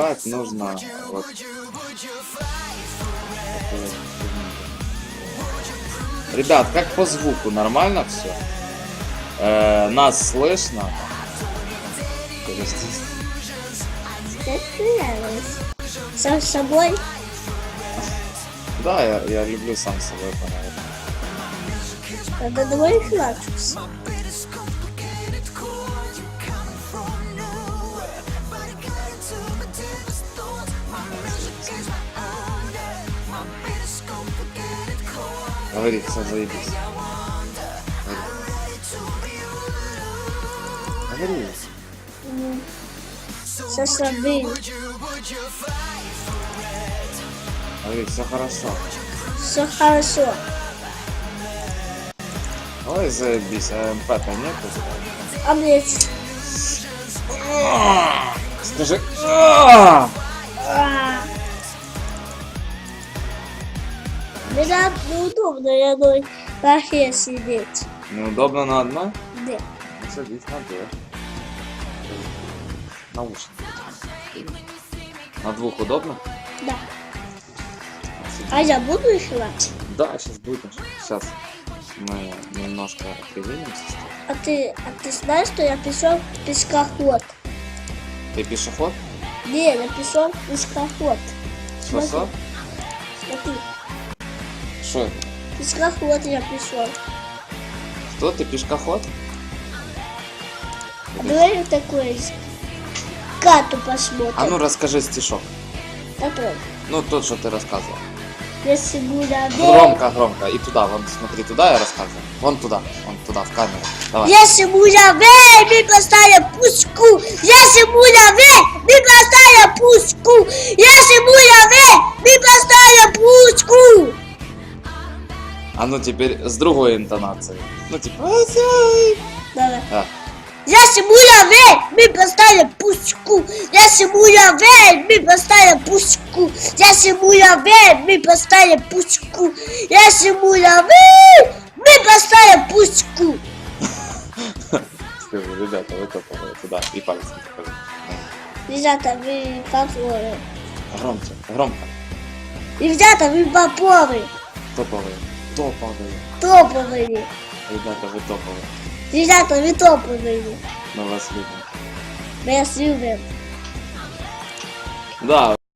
брать, нужно вот... Ребят, как по звуку? Нормально все? нас слышно? Сам с собой. Да, я, я люблю сам с собой поговорить. Надо двоих лапsus. Говори, все, заебись. Говори. Говори. Со собой. Говори, все хорошо. Все хорошо. Ой, заебись, а МП-то нету? А блядь. Скажи. Мне неудобно я одной лохе сидеть. Неудобно на одной? Да. Ну, Садись на две. Наушники. На двух удобно? Да. А я буду их лать? Да, сейчас будешь. Сейчас мы немножко привинемся. А ты, а ты знаешь, что я пішов пешкоход? Ты пешеход? Не, я пішов пешкоход. Что, Что пешкоход я пішов. Что, ты пешкоход? А давай такой кату посмотрим. А ну расскажи стишок. Такой. Ну, тот, что ты рассказывал. Если будет Громко, громко. И туда, вон, смотри, туда я рассказываю. Вон туда, вон туда, в камеру. Давай. Если будет мы поставим пушку. Если будет мы поставим А ну теперь с другой интонацией. Ну, типа... «Ай-яй». Давай. А, Если будет мы поставим пушку. Если будет мы поставим пушку. Если будет мы поставим пушку. Если будет мы поставим пушку. Ребята, вы топовые. Туда. И пальцем покажи. Ребята, вы попоры. Громче, громко. Ребята, вы попоры. Топовые. Топовые. Топовые. Ребята, вы топовые. Ребята, вы топовые. Мы вас любим. Мы вас любим. Да,